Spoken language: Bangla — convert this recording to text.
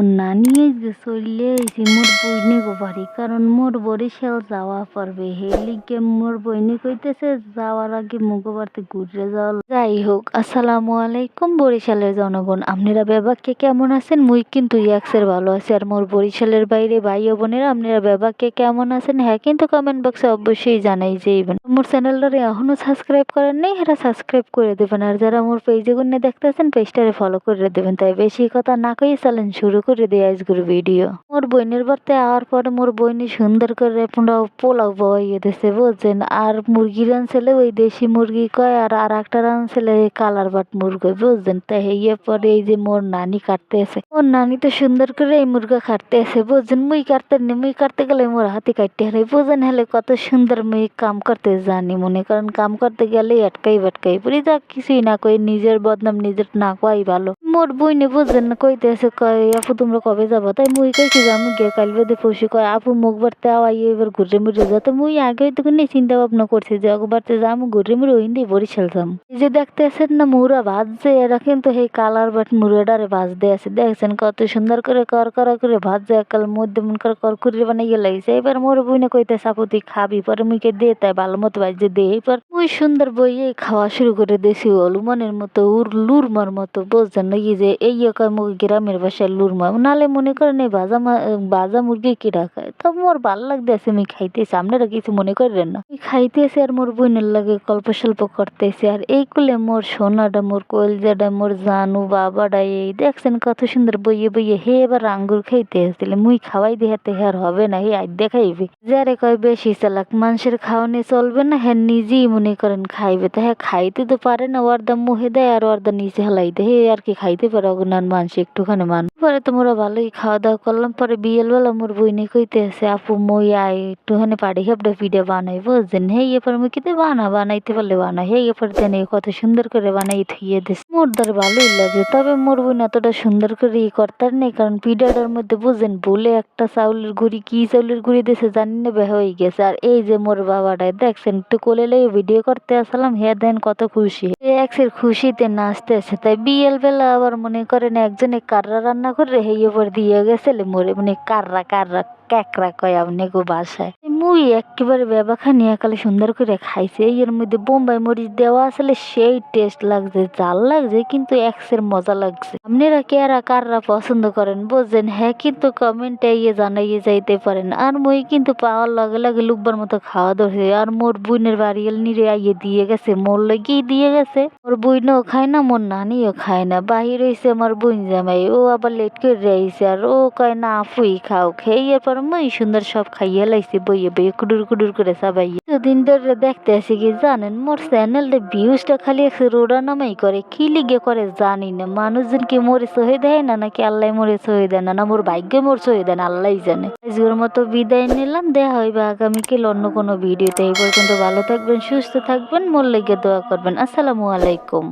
মোর নানি যে চইলে আইছে, মোর বইনে গো বাড়ি। কারণ মোর বরিশাল যাওয়া পারবে। হে লিগে মোর বইনে কইতেছে, যাওয়ার আগে মুগো বাড়িতে ঘুরে যাওয়া যাই হোক, আসসালামু আলাইকুম বরিশালের জনগণ। আপনারা বেবাকে কেমন আছেন? মুই কিন্তু ইয়াক্সের ভালো আছি। আর মোর বরিশালের বাইরে ভাই ও বোনেরা, আপনারা বেবাকে কেমন আছেন? হ্যাঁ কিন্তু কমেন্ট বক্সে অবশ্যই জানাই যাইবেন। মোর চ্যানেলটারে এখনও সাবস্ক্রাইব করেন নাই, হেরা সাবস্ক্রাইব করে দেবেন। আর যারা মোর পেজে গুনে দেখতেছেন পেজটারে ফলো করে দেবেন। তাই বেশি কথা না কই চালেন শুরু করে দিয়ে আজকের ভিডিও মোর বোনের বাড়িতে আওয়ার পরে মোর বইনি সুন্দর করে পুরো পোলাও বইয়ে দিছে বুঝছেন? আর মুরগি রানছিলে ওই দেশি মুরগি কয়, আর আর একটা রানছিলে কালার বাট মুরগি, বুঝছেন? তাই হইয়ে পরে এই যে মোর নানি কাটতে আছে। মোর নানি তো সুন্দর করে এই মুরগা কাটতে আছে, বুঝছেন? মুই কাটতে নি, মুই কাটতে গেলে মোর হাতে কাটতে হলে বুঝেন হলে কত সুন্দর মুই কাম করতে জানি, মনে করেন কাম করতে গেলে আটকাই বাটকাই পড়ি, যা কিছুই না কই, নিজের বদনাম নিজের না কই ভালো। মোর বইনে, বুঝছেন? না কইতেছে কয়, আপু তোমরা কবে যাব? তাই মুই কইছি যে আমি গে কাল বেদে পশু কয় আপু মুখ বাড়তে আওয়াই এবার ঘুরে মুড়ে যা তো মুই আগে তো নিয়ে চিন্তা ভাবনা করছি যে বাড়তে যাম ঘুরে মুড়ে ওই দিয়ে বরিশাল যাম। যে দেখতেছেন না মুরা ভাজছে এরা কিন্তু সেই কালার বাট মুরাডারে ভাজতে আছে। দেখছেন কত সুন্দর করে কর করা করে ভাজছে একাল মধ্যে মন করে কর করে বানাইয়ে লাগছে এবার মোর বইনে কইতেছে, আপু তুই খাবি, পরে মুইকে দে, তাই ভালো মতো ভাজতে দে। এবার মুই সুন্দর বইয়ে খাওয়া শুরু করে দিয়েছি অলুমনের মতো উর লুরমার মতো। বুঝছেন নাকি যে এই মুখ গ্রামের বাসায় লুরমা। নালে মনে করেন এই মা- ভাজা মুরগি কিরা খায় তো মোর ভালো লাগতেছে, আমি খাইতেছি, আপনারা কিছু মনে করেন না। আমি খাইতেছি আর মোর বোনের লাগে গল্প স্বল্প করতেছি, আর এই কুলে মোর সোনাটা মোর কলজাটা মোর জানু বাবাটা এই দেখছেন কত সুন্দর বইয়ে বইয়ে, হে এবার আঙ্গুর খাইতে আসছিল, মুই খাওয়াই দেখাতে আর হবে না, হে আজ দেখাইবে যারে কয় বেশি চালাক, মানুষের খাওয়ানি চলবে না হ্যাঁ নিজেই মনে করেন খাইবে তা হ্যাঁ খাইতে তো পারে না দাম মুহে দেয় আর ওর দাম নিচে হেলাই দেয় আর কি খাইতে পারে অগনান মানুষ একটুখানি মান পরে তো মোরা ভালোই খাওয়া দাওয়া করলাম পরে বিয়েল বেলা মোর বইনে কইতে আছে আপু মই আয় একটুখানি পাড়ি হেপড়ে পিঠে বানাই বুঝছেন হে এবার মুই কিতে বানা বানাইতে পারলে বানা হে এবার জানি কত সুন্দর করে বানাই থুইয়ে দিস মোর দ্বার ভালোই লাগে তবে মোর বোন এতটা সুন্দর করে ই করতার নেই কারণ পিঠাটার মধ্যে বুঝেন বলে একটা চাউলের গুড়ি কি চাউলের গুড়ি দিয়েছে জানি না বে হয়ে গেছে আর এই যে মোর বাবাটাই দেখছেন একটু কোলে লেগে করতে আসলাম, হে দেন কত খুশি। এক্সের খুশিতে নাচতে আছে তাই বিয়েল বেলা আবার মনে করেন একজনে কাররা রান্না করে হেয়ে পর দিয়ে গেছে মোরে মানে কাররা কাররা। ক্যাকরা কয় আপনি গো বাসায়? মুই একেবারে বেবাখানি একালে সুন্দর করে খাইছে। এর মধ্যে বোম্বাই মরিচ দেওয়া আসলে সেই টেস্ট লাগছে, জাল লাগছে, কিন্তু এক্সের মজা লাগছে। আপনারা কেরা কাররা পছন্দ করেন বুঝছেন? হ্যাঁ কিন্তু কমেন্টে ইয়ে জানাইয়ে যাইতে পারেন। আর মুই কিন্তু পাওয়ার লগে লগে লুকবার মতো খাওয়া ধরছে। আর মোর বুইনের বাড়ি নিরে আইয়ে দিয়ে গেছে, মোর লগেই দিয়ে গেছে। মোর বুইনও খায় না, মোর নানিও খায় না। বাহির হইছে আমার বুইন জামাই, ও আবার লেট করে রয়েছে আর ও কয়, না ফুই খাও, খেয়ে এরপর মই সুন্দর সব খাইয়ে লাইছি, বইয়ে বইয়ে কুডুর কুডুর করে সাবাইয়ে দুদিন ধরে দেখতে আসি কি জানেন, মোর চ্যানেলটা ভিউজটা খালি একশো রোডা নামাই করে, কি লিগে করে জানি না। মানুষজন কি মোরে সহে দেয় না, নাকি আল্লাহ মোরে সহে দেয় না না মোর ভাগ্যে মোর সহে দেন আল্লাহ জানে। আজকের মতো বিদায় নিলাম, দেখা হইবে আগামীকাল অন্য কোনো ভিডিওতে। এই পর্যন্ত ভালো থাকবেন, সুস্থ থাকবেন, মোর লেগে দোয়া করবেন। আসসালামু আলাইকুম।